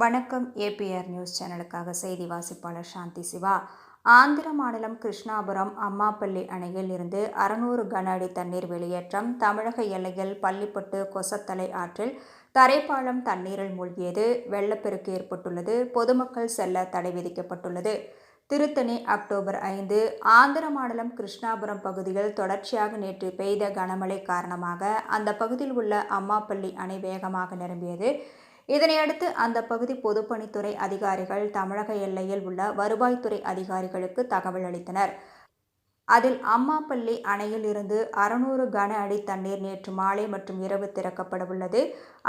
வணக்கம் APR news சேனலுக்காக செய்தி வாசிப்பாளர் சாந்தி சிவா. ஆந்திர மாநிலம் கிருஷ்ணாபுரம் அம்மாப்பள்ளி அணையில் இருந்து அறுநூறு கன அடி தண்ணீர் வெளியேற்றம் தமிழக எல்லையில் பள்ளிப்பட்டு கொசத்தலை ஆற்றில் தரைப்பாலம் தண்ணீரில் மூழ்கியது வெள்ளப்பெருக்கு ஏற்பட்டுள்ளது பொதுமக்கள் செல்ல தடை விதிக்கப்பட்டுள்ளது. திருத்தணி அக்டோபர் ஐந்து ஆந்திர மாநிலம் கிருஷ்ணாபுரம் பகுதியில் தொடர்ச்சியாக நேற்று பெய்த கனமழை காரணமாக அந்த பகுதியில் உள்ள அம்மாப்பள்ளி அணை வேகமாக நிரம்பியது. இதனையடுத்து அந்த பகுதி பொதுப்பணித்துறை அதிகாரிகள் தமிழக எல்லையில் உள்ள வருவாய்த்துறை அதிகாரிகளுக்கு தகவல் அளித்தனர். அதில் அம்மாப்பள்ளி அணையில் இருந்து அறுநூறு கன அடி தண்ணீர் நேற்று மாலை மற்றும் இரவு திறக்கப்பட உள்ளது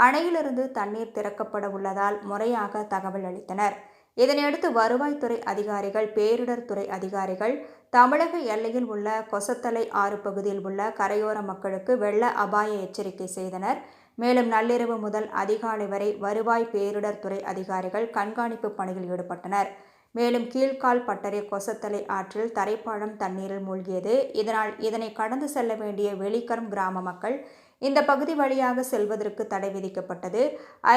அணையிலிருந்து தண்ணீர் திறக்கப்பட உள்ளதால் முறையாக தகவல் அளித்தனர். இதனையடுத்து வருவாய்த்துறை அதிகாரிகள் பேரிடர் துறை அதிகாரிகள் தமிழக எல்லையில் உள்ள கொசத்தலை ஆறு பகுதியில் உள்ள கரையோர மக்களுக்கு வெள்ள அபாய எச்சரிக்கை செய்தனர். மேலும் நள்ளிரவு முதல் அதிகாலை வரை வருவாய் பேரிடர் துறை அதிகாரிகள் கண்காணிப்பு பணியில் ஈடுபட்டனர். மேலும் கீழ்கால் பட்டறை கொசத்தலை ஆற்றில் தரைப்பாழம் தண்ணீரில் மூழ்கியது. இதனால் இதனை கடந்து செல்ல வேண்டிய வெளிக்கரம் கிராம மக்கள் இந்த பகுதி வழியாக செல்வதற்கு தடை விதிக்கப்பட்டது.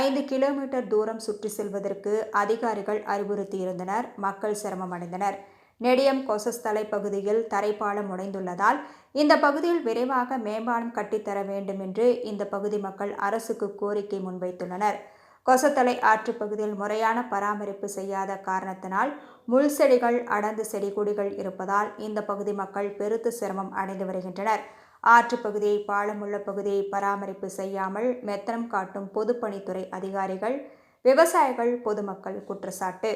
ஐந்து கிலோமீட்டர் தூரம் சுற்றி செல்வதற்கு அதிகாரிகள் அறிவுறுத்தியிருந்தனர். மக்கள் சிரமமடைந்தனர். நெடியம் கொசஸ்தலை பகுதியில் தரைப்பாலம் உடைந்துள்ளதால் இந்த பகுதியில் விரைவாக மேம்பாலம் கட்டித்தர வேண்டும் என்று இந்த பகுதி மக்கள் அரசுக்கு கோரிக்கை முன்வைத்துள்ளனர். கொசத்தலை ஆற்று பகுதியில் முறையான பராமரிப்பு செய்யாத காரணத்தினால் முள் செடிகள் அடர்ந்து செடி கொடிகள் இருப்பதால் இந்த பகுதி மக்கள் பெருத்து சிரமம் அடைந்து வருகின்றனர். ஆற்றுப்பகுதியை பாலமுள்ள பகுதியை பராமரிப்பு செய்யாமல் மெத்தனம் காட்டும் பொதுப்பணித்துறை அதிகாரிகள் விவசாயிகள் பொதுமக்கள் குற்றச்சாட்டு.